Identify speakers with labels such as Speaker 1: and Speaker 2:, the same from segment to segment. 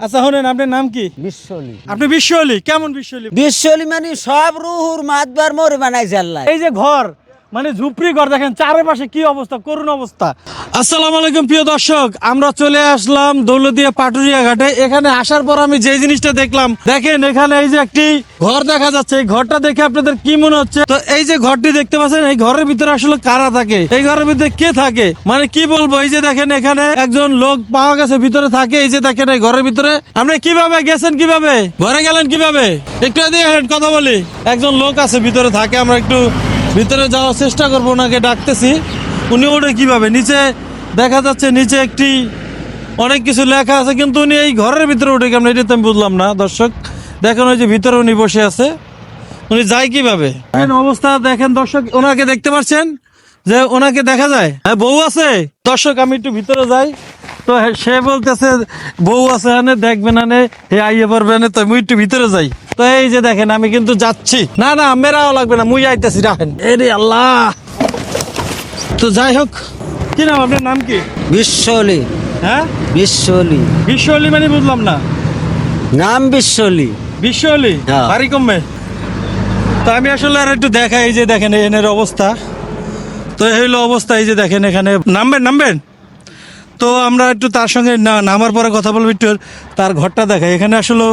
Speaker 1: আচ্ছা শোনেন আপনার নাম কি?
Speaker 2: বিশ্বলি।
Speaker 1: আপনি বিশ্ব অলি কেমন বিশ্ব অলি
Speaker 2: বিশ্বলি মানে সব রুহুর মাতবার মোর বানাই জাল্লা
Speaker 1: এই যে ঘর মানে ঝুপড়ি ঘর দেখেন, চারপাশে কি অবস্থা, করুণ অবস্থা। আসসালামু আলাইকুম প্রিয় দর্শক, আমরা চলে আসলাম দৌলদিয়া পাটুরিয়া ঘাটে। এখানে আসার পর আমি যে জিনিসটা দেখলাম, দেখেন এখানে এই যে একটি ঘর দেখা যাচ্ছে। এই ঘরটা দেখে আপনাদের কি মনে হচ্ছে? তো এই যে ঘরটি দেখতে পাচ্ছেন, এই ঘরের ভিতরে আসলে কারা থাকে? এই ঘরের ভিতরে কে থাকে? মানে কি বলব, এই যে দেখেন এখানে একজন লোক পাওয়া গেছে, ভিতরে থাকে। এই যে দেখেন এই ঘরের ভিতরে। আপনি কীভাবে গেছেন কীভাবে? ঘরে গেলেন কীভাবে? একটু কথা বলি। একজন লোক আছে, ভিতরে থাকে। আমরা একটু ভিতরে যাওয়ার চেষ্টা করব, ওনাকে ডাকতেছি। উনি ওঠে কীভাবে? নিচে দেখা যাচ্ছে নিচে একটি অনেক কিছু লেখা আছে, কিন্তু উনি এই ঘরের ভিতরে উঠে কেমন, এটা তো আমি বুঝলাম না, দর্শক। দেখেন ওই যে ভিতরে উনি বসে আছে। উনি যায় কীভাবে? অবস্থা, দেখেন দর্শক, ওনাকে দেখতে পাচ্ছেন? যে ওনাকে দেখা যায়? হ্যাঁ বউ আছে? দর্শক, আমি একটু ভিতরে যাই। তো সে বলতেছে, বউ আছে হানে দেখবে না নে, হে, আইয়ে পারবে না, তো মুই একটু ভিতরে যাই। তো এই যে দেখেন আমি কিন্তু যাচ্ছি। না না মেরাও লাগবে না মুই আইতেছি রাখেন। এরে আল্লাহ! তো যাই হোক কি নাম আপনার নাম কি?
Speaker 2: বিশ্বলি।
Speaker 1: হ্যাঁ?
Speaker 2: বিশ্বলি।
Speaker 1: বিশ্ব অলি মানে বুঝলাম না।
Speaker 2: নাম বিশ্বলি।
Speaker 1: বিশ্ব অলি
Speaker 2: হ্যাঁ।
Speaker 1: বাড়ি কমবে? তো আমি আসলে আর একটু দেখাই এই যে দেখেন এনের অবস্থা। তো এই হইল অবস্থা এই যে দেখেন এখানে নামবেন নামবেন? তো আমরা একটু তার সঙ্গে না- নামার পরে কথা বলব একটু তার ঘরটা দেখাই। এখানে আসলে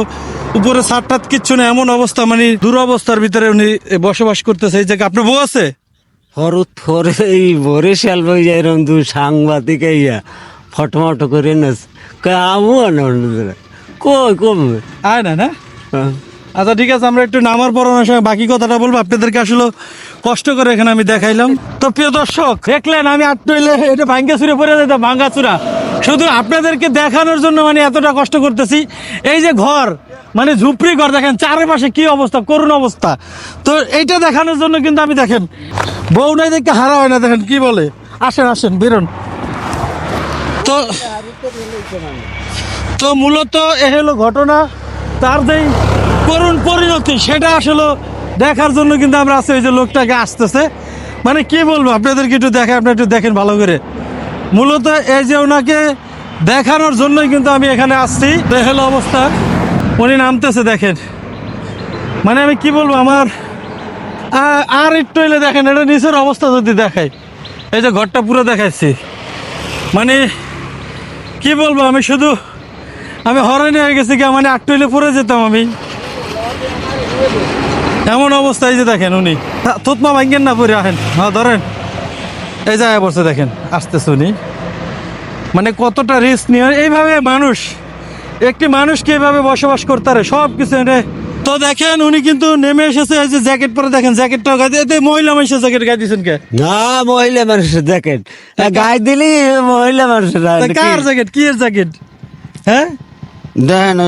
Speaker 1: উপরে সাত টাত কিচ্ছু না এমন অবস্থা মানে দুরবস্থার ভিতরে উনি বসবাস করতেছে। এই জায়গায় আপনার বউ আছে?
Speaker 2: হরুত ফরে এই বরিশাল বই যায় এরম দু সাংবাদিক ইয়া ফটোমটো করে নেস আমু আনন্দ কই কমবে
Speaker 1: আয় না না।
Speaker 2: হ্যাঁ।
Speaker 1: আচ্ছা ঠিক আছে, আমরা একটু নামার পর ওনার সঙ্গে বাকি কথাটা বলব। আপনাদেরকে আসলে কষ্ট করে এখানে আমি দেখাইলাম। তো প্রিয় দর্শক, দেখলেন, আমি আটটইলে এটা ভাঙ্গা চুরে পড়ে যেতাম ভাঙ্গা চূড়া শুধু আপনাদেরকে দেখানোর জন্য মানে এতটা কষ্ট করতেছি। এই যে ঘর মানে ঝুপড়ি ঘর, দেখেন, চারিপাশে কি অবস্থা, করুণ অবস্থা। তো এইটা দেখানোর জন্য কিন্তু আমি, দেখেন, বউ নাই দেখে হারা হয় না, দেখেন, কি বলে? আসেন আসেন, বেরোন। তো তো মূলত এ হলো ঘটনা, তার যেই করুণ পরিণতি, সেটা আসলে দেখার জন্য কিন্তু আমরা আছি, ওই যে লোকটাকে আসতেছে। মানে কি বলব, আপনাদেরকে একটু দেখে আপনি একটু দেখেন ভালো করে। মূলত এই যে ওনাকে দেখানোর জন্যই কিন্তু আমি এখানে আসছি। হলো অবস্থা। উনি নামতেছে, দেখেন। মানে আমি কি বলব, আমার আর একটু এলে দেখেন, এটা নিচের অবস্থা যদি দেখাই, এই যে ঘরটা পুরো দেখাচ্ছি মানে কি বলব, আমি শুধু, আমি হরানি হয়ে গেছি কি মানে আটটইলে পড়ে যেতাম আমি। এমন অবস্থায় যে দেখেন উনি। থুতমা ভাঙ্গেন না পরে আহেন? হ্যাঁ ধরেন। এই জায়গায় বসে দেখেন আসতেছে উনি। মানে কতটা রিস্ক নিয়ে এইভাবে মানুষ একটি মানুষকে এইভাবে বসবাস করতে পারে? সব কিছু এনে তো দেখেন উনি কিন্তু নেমে এসেছে এই যে জ্যাকেট পরে দেখেন জ্যাকেটটাও গায়ে দিয়ে- এতে মহিলা মানুষের জ্যাকেট গায়ে দিয়েছেন কে?
Speaker 2: না মহিলা মানুষের জ্যাকেট গায়ে দিলি মহিলা মানুষের
Speaker 1: কার জ্যাকেট কি এর জ্যাকেট হ্যাঁ
Speaker 2: দেখেন।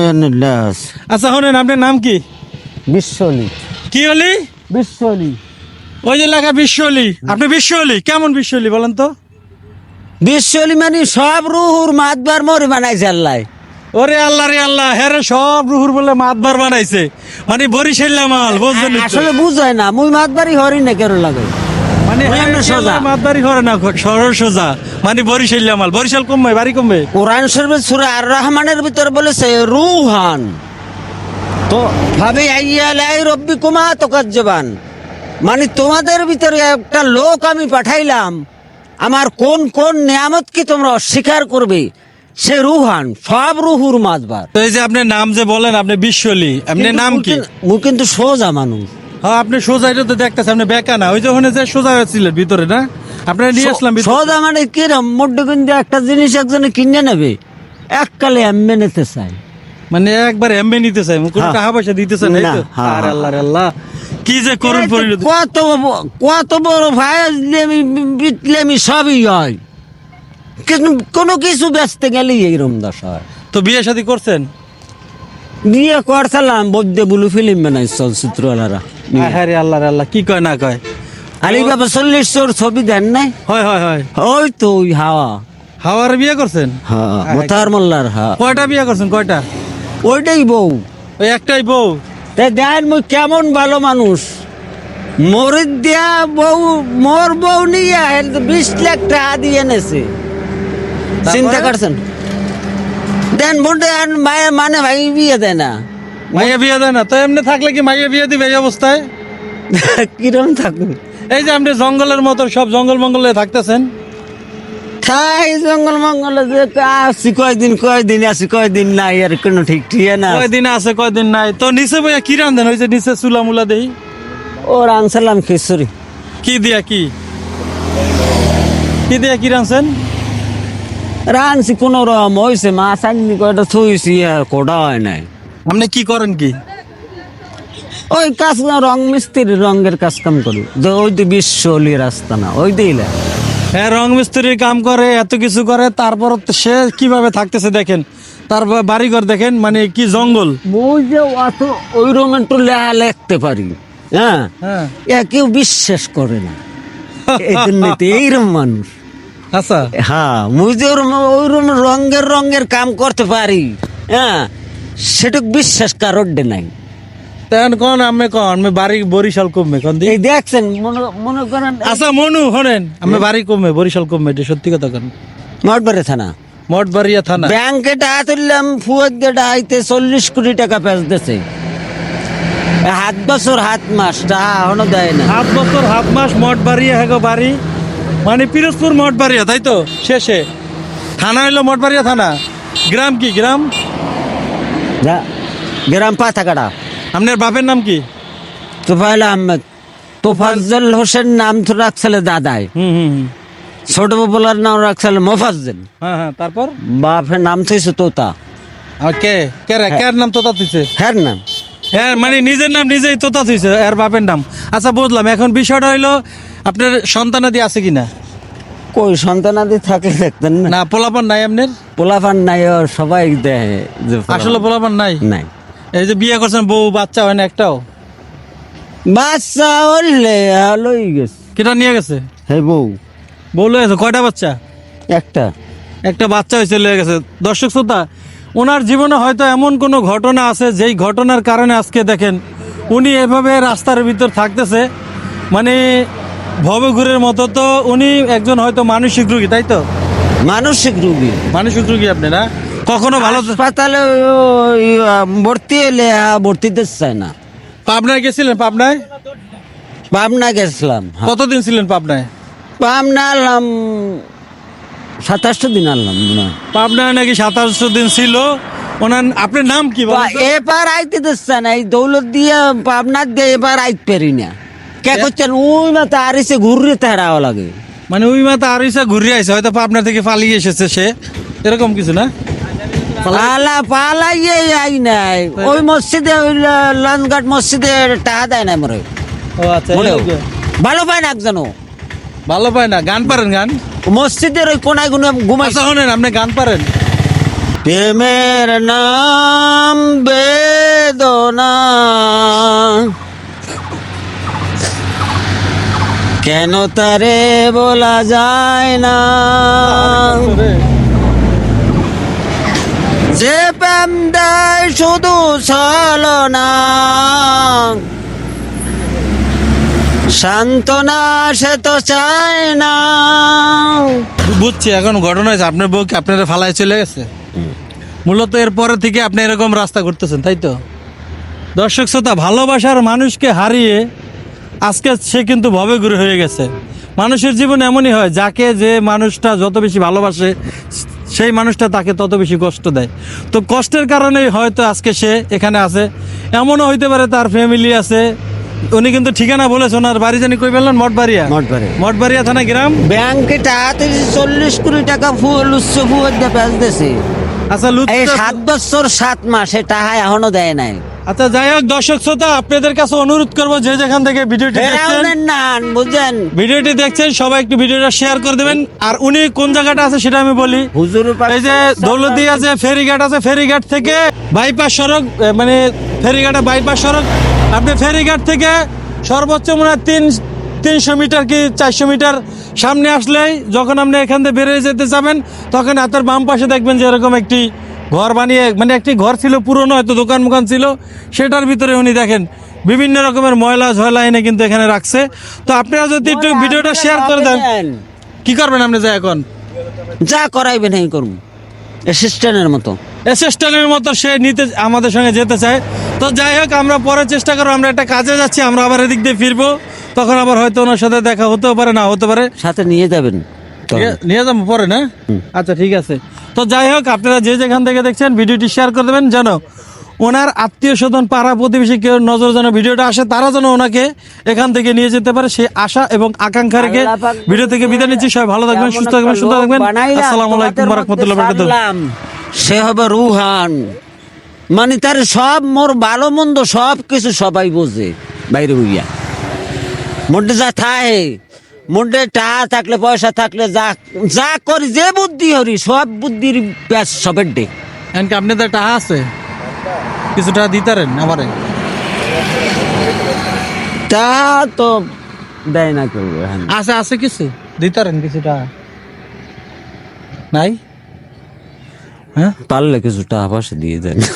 Speaker 1: আচ্ছা শোনেন আপনার নাম কি?
Speaker 2: বিশ্বলি।
Speaker 1: কি হলি?
Speaker 2: বিশ্বলি।
Speaker 1: ওই যে লেখা বিশ্বলি। আপনি বিশ্বলি? কেমন বিশ্বলি বলেন তো?
Speaker 2: বিশ্বলি মানে সব রুহুর মাতবার মোর বানাইছে আল্লাহ।
Speaker 1: ওরে আল্লাহ রে আল্লাহ হ্যাঁ সব রুহুর বলে মাতবার বানাইছে। মানে বরিশাল্লা মাল বুঝলেন তো?
Speaker 2: আসলে বুঝায় না মুই মাতবারই হরি না কেন লাগে?
Speaker 1: মানে
Speaker 2: সোজা।
Speaker 1: মাতবারি করে না সরল সোজা। মানে বরিশাল্লা মাল বরিশাল কমবে বাড়ি কমবে?
Speaker 2: কোরআন শরীফের সূরা আর রহমানের ভিতরে বলেছে রুহান। তো ভাবে আইয়া লাই রব্বি কুমা তোকাজ্জবান। মানে তোমাদের ভিতরে একটা লোক আমি পাঠাইলাম। আমার কোন কোন নিয়ামত কি তোমরা অস্বীকার করবে? সে রুহান সব রুহুর মাতবার
Speaker 1: তো এই যে আপনি নাম যে বলেন আপনি বিশ্বলি আপনি নাম কি?
Speaker 2: মু কিন্তু সোজা মানুষ।
Speaker 1: হ্যাঁ আপনি সোজা এটা তো দেখতেছেন আপনি বেকা না। ওই যে ওখানে যে সোজা হয়েছিলেন ভিতরে না? আপনারা নিয়ে আসলাম
Speaker 2: সোজা মানে কিরম মধ্যে কিন্তু একটা জিনিস একজনে কিনে নেবে। এককালে এমবে নিতে চাই।
Speaker 1: মানে একবার এমবে নিতে চাই কোনো
Speaker 2: হ্যাঁ।
Speaker 1: টাকা পয়সা দিতে চাই না?
Speaker 2: হ্যাঁ,
Speaker 1: আর
Speaker 2: হ্যাঁ।
Speaker 1: আল্লাহ আল্লাহ। কি যে করুন পরিণতি।
Speaker 2: কত কত বড় ভাইলেমি বিটলেমি সবই হয়। কোনো কিছু বেচতে গেলে এইরকম দশা হয়।
Speaker 1: তো বিয়ে শাদী করছেন?
Speaker 2: বিয়ে করছিলাম বৈদ্য বুলু ফিল্ম বানাই চলচ্চিত্রওয়ালারা।
Speaker 1: হ্যাঁ রে আল্লাহ আল্লাহ কি কয় না কয়?
Speaker 2: আর এই বাবা চল্লিশ চোর ছবি দেন নাই?
Speaker 1: হয় হয় হয়।
Speaker 2: ওই তো ওই হাওয়া।
Speaker 1: হাওয়ার বিয়ে করছেন?
Speaker 2: হ্যাঁ মোতার মোল্লার হ্যাঁ
Speaker 1: কয়টা বিয়ে করছেন কয়টা?
Speaker 2: ওইটাই বউ।
Speaker 1: ওই একটাই বউ।
Speaker 2: তাই দেন মুই কেমন ভালো মানুষ। মরিদ দিয়া বউ মোর বউ নিয়ে বিশ লাখ টাকা দিয়ে এনেছে। চিন্তা করছেন? দেন বোনটা মায়ের মানে ভাই বিয়ে দেয় না।
Speaker 1: মাইয়া বিয়ে দেয় না। তো এমনি থাকলে কি মাইয়া বিয়ে দিবে এই অবস্থায়?
Speaker 2: কিরম থাকবে
Speaker 1: এই যে আপনি জঙ্গলের মতো সব জঙ্গল মঙ্গলে থাকতেছেন।
Speaker 2: তাই জঙ্গল মঙ্গলে যে আসি কয়দিন কয়দিন আসি কয়দিন নাই আর কোনো ঠিক ঠিক না
Speaker 1: কয়দিন আছে কয়দিন নাই? তো নিচে বইয়া কি রান্ধেন? ওই যে নিচে চুলা মুলা দেই।
Speaker 2: ওর আনসালাম খিচুড়ি।
Speaker 1: কি দিয়া কি? কি দিয়া কি রাঁধছেন
Speaker 2: রানছি কোন রকম হয়েছে মাছ আননি কয়টা থুইছি আর কোটা হয় নাই।
Speaker 1: আপনি কি করেন কি?
Speaker 2: ওই কাজ রং মিস্ত্রি রঙের কাজ কাম করি। ওই তো বিশ্বলি রাস্তা না ওই দিলে
Speaker 1: হ্যাঁ রং মিস্ত্রির কাম করে এত কিছু করে তারপর সে কীভাবে থাকতেছে দেখেন। তার বাড়িঘর দেখেন মানে কি জঙ্গল।
Speaker 2: ওই যে অত ওই রকম একটু লেহা লিখতে পারি। হ্যাঁ?
Speaker 1: হ্যাঁ।
Speaker 2: এ কেউ বিশ্বাস করে না। এই জন্য এইরকম মানুষ।
Speaker 1: আচ্ছা।
Speaker 2: হ্যাঁ মুই যে ওইরকম রঙের রঙের কাম করতে পারি। হ্যাঁ? সেটুক বিশ্বাস কারোর নাই।
Speaker 1: তেন কোন আমি কোন আমি বাড়ি বরিশাল কমবে কোন
Speaker 2: এই দেখছেন মনে করেন
Speaker 1: আচ্ছা মনু হনেন আমি বাড়ি কমবে বরিশাল কমবে এটা সত্যি কথা কোন।
Speaker 2: মঠবাড়ি থানা।
Speaker 1: মঠবাড়িয়া থানা।
Speaker 2: ব্যাংকে টাকা তুললাম ফুয়ের দিয়ে আইতে চল্লিশ কোটি টাকা পেঁচ দিছে। হাত বছর হাত মাস টাকা এখনও দেয় না।
Speaker 1: সাত বছর হাত মাস মঠবাড়িয়া হ্যাগো বাড়ি। মানে পিরোজপুর মঠবাড়িয়া তাই তো? শেষে। থানা হইল মঠবাড়িয়া থানা। গ্রাম কি গ্রাম?
Speaker 2: গ্রাম পাথাকাটা
Speaker 1: আপনার বাপের নাম কি?
Speaker 2: তোফাইল আহমেদ। তোফাজ্জল হোসেন নাম তো রাখছিল দাদাই।
Speaker 1: হুম হুম হুম।
Speaker 2: ছোট বলার নাম রাখছিল মোফাজ্জল।
Speaker 1: হ্যাঁ হ্যাঁ তারপর?
Speaker 2: বাপের নাম থইছে তোতা।
Speaker 1: আর কে? কে রে? কার নাম তোতা তুইছে
Speaker 2: হ্যাঁ নাম।
Speaker 1: হ্যাঁ মানে নিজের নাম নিজেই তোতা তুইছে এর বাপের নাম। আচ্ছা বুঝলাম। এখন বিষয়টা হইল আপনার সন্তানাদি আছে কিনা?
Speaker 2: কই সন্তানাদি থাকে দেখতেন না।
Speaker 1: পোলাপান নাই আপনার?
Speaker 2: পোলাপান নাই সবাই দেয় যে
Speaker 1: আসলে পোলাপান নাই?
Speaker 2: নাই।
Speaker 1: এই যে বিয়ে করছেন বউ বাচ্চা হয় না একটাও?
Speaker 2: বাচ্চা হলে লই গেছে।
Speaker 1: কেটা নিয়ে গেছে?
Speaker 2: হে বউ।
Speaker 1: বউ লয়ে গেছে কয়টা বাচ্চা?
Speaker 2: একটা।
Speaker 1: একটা বাচ্চা হয়েছে লয়ে গেছে। দর্শক শ্রোতা ওনার জীবনে হয়তো এমন কোনো ঘটনা আছে যেই ঘটনার কারণে আজকে দেখেন উনি এভাবে রাস্তার ভিতর থাকতেছে। মানে ভবঘুরের মতো তো উনি একজন হয়তো মানসিক রুগী তাই তো?
Speaker 2: মানসিক রুগী।
Speaker 1: মানসিক রুগী আপনি না? কখনো ভালো
Speaker 2: হাসপাতালে ভর্তি হলে আহ, ভর্তি দিতে চায় না।
Speaker 1: পাবনায় গেছিলেন? পাবনায়?
Speaker 2: পাবনা গেছিলাম হ্যাঁ।
Speaker 1: কতদিন ছিলেন পাবনায়?
Speaker 2: পাবনা আনলাম সাতাশটা দিন আনলাম মনে হয়।
Speaker 1: পাবনায় নাকি সাতাশশো দিন ছিল। ওনার আপনার নাম কি
Speaker 2: এবার আইতে দিচ্ছে না এই দৌলত দিয়ে পাবনার দিয়ে এবার আইতে পারি না। কে করছেন? ওই না তার এসে ঘুরে তেড়াও লাগে।
Speaker 1: মানে ওই মাথা আর ইসা ঘুরে আইছে হয়তো পাবনা থেকে পালিয়ে এসেছে সে। এরকম কিছু না?
Speaker 2: পালা পালাইয়ে আই নাই। ওই মসজিদে ওই লঞ্চঘাট মসজিদে টাকা দেয় না মরে।
Speaker 1: ও আচ্ছা।
Speaker 2: ভালো পায় না একজনও।
Speaker 1: ভালো পায় না গান পারেন গান?
Speaker 2: মসজিদের ওই কোনায় গুনে ঘুমাই
Speaker 1: আচ্ছা শোনেন আপনি গান পারেন।
Speaker 2: প্রেমের নাম বেদনা। কেন তারে বলা যায় না? যে প্রেম দেয় শুধু ছলনা। সান্ত্বনা সে তো চায় না।
Speaker 1: বুঝছি এখন ঘটনা হয়েছে আপনার বউ কি আপনারা ফালায় চলে গেছে? মূলত এর পরে থেকে আপনি এরকম রাস্তা করতেছেন তাই তো? দর্শক শ্রোতা ভালোবাসার মানুষকে হারিয়ে আজকে সে কিন্তু ভবে ঘুরে হয়ে গেছে। মানুষের জীবন এমনই হয় যাকে যে মানুষটা যত বেশি ভালোবাসে সেই মানুষটা তাকে তত বেশি কষ্ট দেয়। তো কষ্টের কারণেই হয়তো আজকে সে এখানে আছে। এমনও হইতে পারে তার ফ্যামিলি আছে। উনি কিন্তু ঠিকানা বলেছে ওনার বাড়ি জানি কই বললেন? মঠবাড়িয়া।
Speaker 2: মঠবাড়িয়া।
Speaker 1: মঠবাড়িয়া থানা গ্রাম।
Speaker 2: ব্যাংকে টাকাতে চল্লিশ কোটি টাকা ফুল উচ্চ ফুয়ের দিয়ে পেঁচ দিছে
Speaker 1: আচ্ছা লুৎফ
Speaker 2: সাত বছর সাত মাসে টাকা এখনও দেয় নাই।
Speaker 1: আচ্ছা যাই হোক দর্শক শ্রোতা আপনাদের কাছে অনুরোধ করব যে যেখান থেকে ভিডিওটি দেখছেন
Speaker 2: বুঝছেন
Speaker 1: ভিডিওটি দেখছেন সবাই একটু ভিডিওটা শেয়ার করে দেবেন। আর উনি কোন জায়গাটা আছে সেটা আমি বলি।
Speaker 2: হুজুর
Speaker 1: এই যে দৌলতদিয়া আছে ফেরিঘাট আছে ফেরিঘাট থেকে বাইপাস সড়ক মানে ফেরিঘাটে বাইপাস সড়ক। আপনি ফেরিঘাট থেকে সর্বোচ্চ মনে হয় তিন তিনশো মিটার কি চারশো মিটার সামনে আসলেই যখন আপনি এখান থেকে বেরিয়ে যেতে যাবেন তখন হাতের বাম পাশে দেখবেন যে এরকম একটি ঘর বানিয়ে মানে একটি ঘর ছিল পুরনো হয়তো দোকান মোকান ছিল সেটার ভিতরে উনি দেখেন বিভিন্ন রকমের ময়লা ঝয়লা এনে কিন্তু এখানে রাখছে। তো আপনারা যদি একটু ভিডিওটা শেয়ার করে দেন। কি করবেন আপনি যা এখন?
Speaker 2: যা করাইবেন এই করুন। অ্যাসিস্ট্যান্টের মতো।
Speaker 1: অ্যাসিস্ট্যান্টের মতো সে নিতে আমাদের সঙ্গে যেতে চায়। তো যাই হোক আমরা পরে চেষ্টা করব আমরা একটা কাজে যাচ্ছি আমরা আবার এদিক দিয়ে ফিরবো। তখন আবার হয়তো ওনার সাথে দেখা হতেও পারে না হতে পারে।
Speaker 2: সাথে নিয়ে যাবেন।
Speaker 1: নিয়ে যাব পরে না? আচ্ছা ঠিক আছে। তো যাই হোক আপনারা যে যেখান থেকে দেখছেন ভিডিওটি শেয়ার করে দেবেন যেন ওনার আত্মীয় স্বজন পাড়া প্রতিবেশী কেউ নজর যেন ভিডিওটা আসে তারা যেন ওনাকে এখান থেকে নিয়ে যেতে পারে সেই আশা এবং আকাঙ্ক্ষা রেখে ভিডিও থেকে বিদায় নিচ্ছি। সবাই ভালো থাকবেন সুস্থ থাকবেন সুস্থ থাকবেন। আসসালামু আলাইকুম রহমতুল্লাহ
Speaker 2: সে হবে রুহান। মানে তার সব মোর ভালো মন্দ সব কিছু সবাই বোঝে বাইরে হইয়া। মধ্যে যা থাকে মধ্যে টাকা থাকলে পয়সা থাকলে যা যা করি যে বুদ্ধি হরি সব বুদ্ধির ব্যাস সবের ডে।
Speaker 1: এনকে আপনি তো টাকা আছে? কিছু টাকা দিতারেন আমারে?
Speaker 2: তা তো দেয় না কেউ এখন।
Speaker 1: আছে আছে কিছু? দিতারেন কিছু টাকা নাই? হ্যাঁ?
Speaker 2: পারলে কিছু টাকা পয়সা দিয়ে দেন।